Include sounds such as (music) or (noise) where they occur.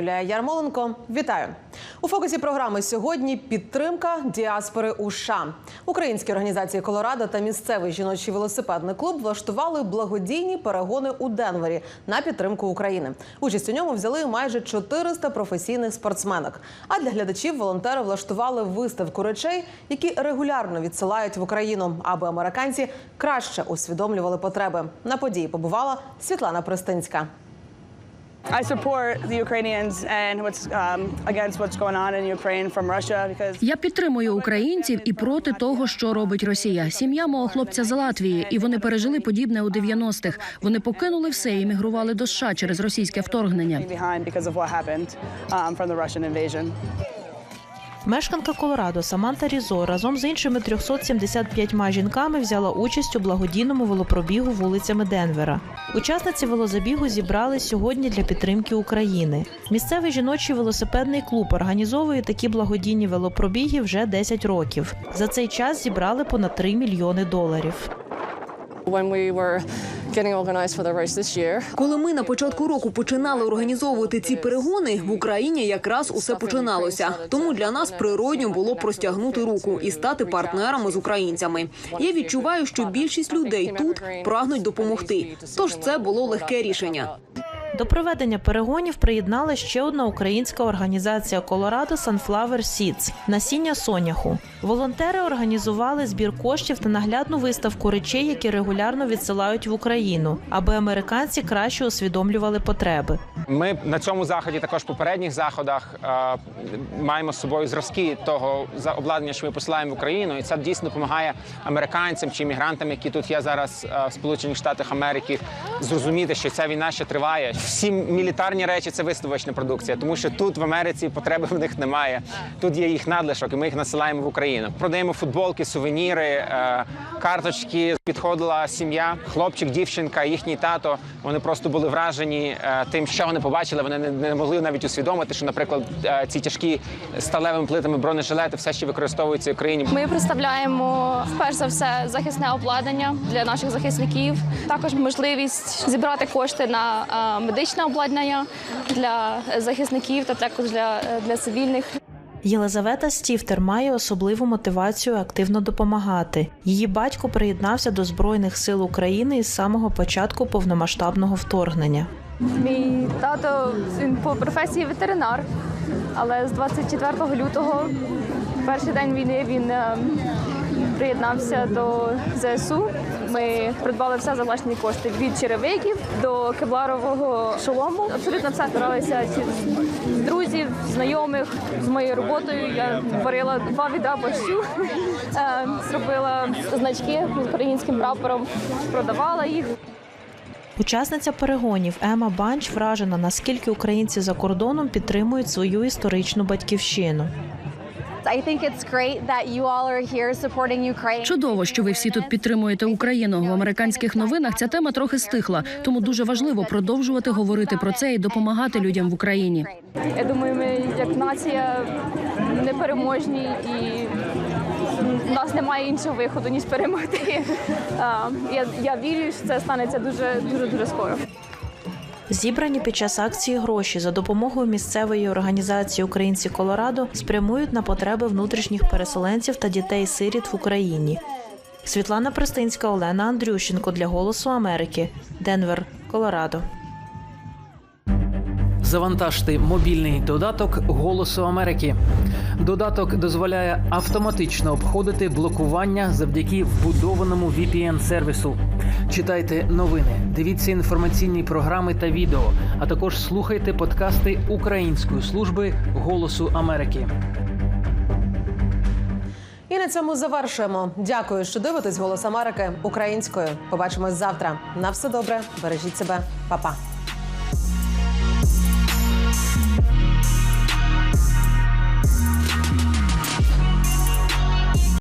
Юлія Ярмоленко, вітаю у фокусі програми. Сьогодні підтримка діаспори у США. Українські організації Колорадо та місцевий жіночий велосипедний клуб влаштували благодійні перегони у Денвері на підтримку України. Участь у ньому взяли майже 400 професійних спортсменок. А для глядачів волонтери влаштували виставку речей, які регулярно відсилають в Україну, аби американці краще усвідомлювали потреби. На події побувала Світлана Пристинська. Я підтримую українців і проти того, що робить Росія. Сім'я мого хлопця з Латвії, і вони пережили подібне у 90-х. Вони покинули все і мігрували до США через російське вторгнення. Мешканка Колорадо Саманта Різо разом з іншими 375 жінками взяла участь у благодійному велопробігу вулицями Денвера. Учасниці велозабігу зібрали сьогодні для підтримки України. Місцевий жіночий велосипедний клуб організовує такі благодійні велопробіги вже 10 років. За цей час зібрали понад 3 мільйони доларів. Коли ми на початку року починали організовувати ці перегони, в Україні якраз усе починалося. Тому для нас природньо було простягнути руку і стати партнерами з українцями. Я відчуваю, що більшість людей тут прагнуть допомогти. Тож це було легке рішення. До проведення перегонів приєднала ще одна українська організація Колорадо Sunflower Seeds – насіння соняху. Волонтери організували збір коштів та наглядну виставку речей, які регулярно відсилають в Україну, аби американці краще усвідомлювали потреби. Ми на цьому заході, також попередніх заходах, е, маємо з собою зразки того обладнання, що ми посилаємо в Україну, і це дійсно допомагає американцям чи іммігрантам, які тут є зараз е, в Сполучених Штатах Америки, зрозуміти, що ця війна ще триває. Всі мілітарні речі це виставочна продукція, тому що тут в Америці потреби в них немає. Тут є їх надлишок, і ми їх насилаємо в Україну. Продаємо футболки, сувеніри, е, карточки. Підходила сім'я, хлопчик, дівчинка, їхній тато. Вони просто були вражені е, тим, що вони побачили. Вони не, могли навіть усвідомити, що, наприклад, е, ці тяжкі сталевими плитами бронежилети все ще використовуються в Україні. Ми представляємо перш за все захисне обладнання для наших захисників. Також можливість зібрати кошти на е, медичне обладнання для захисників та також для, для цивільних. Єлизавета Стіфтер має особливу мотивацію активно допомагати. Її батько приєднався до Збройних сил України із самого початку повномасштабного вторгнення. Мій тато він по професії ветеринар, але з 24 лютого, перший день війни, він е, приєднався до ЗСУ. Ми придбали все за власні кошти від черевиків до кевларового шолому. Абсолютно все старалися з друзів, знайомих з моєю роботою. Я варила два відра борщу, е, зробила значки з українським прапором, продавала їх. Учасниця перегонів Ема Банч вражена, наскільки українці за кордоном підтримують свою історичну батьківщину. Чудово, що ви всі тут підтримуєте Україну. В американських новинах ця тема трохи стихла, тому дуже важливо продовжувати говорити про це і допомагати людям в Україні. Я думаю, ми як нація непереможні і в нас немає іншого виходу ніж перемогти. (laughs) Я, я вірю, що це станеться дуже дуже дуже скоро. Зібрані під час акції гроші за допомогою місцевої організації Українці Колорадо спрямують на потреби внутрішніх переселенців та дітей-сиріт в Україні. Світлана Пристинська, Олена Андрющенко для Голосу Америки. Денвер, Колорадо. Завантажте мобільний додаток Голосу Америки. Додаток дозволяє автоматично обходити блокування завдяки вбудованому VPN-сервісу. Читайте новини, дивіться інформаційні програми та відео, а також слухайте подкасти Української служби Голосу Америки. І на цьому завершуємо. Дякую, що дивитесь голос Америки українською. Побачимось завтра. На все добре. Бережіть себе, Па-па.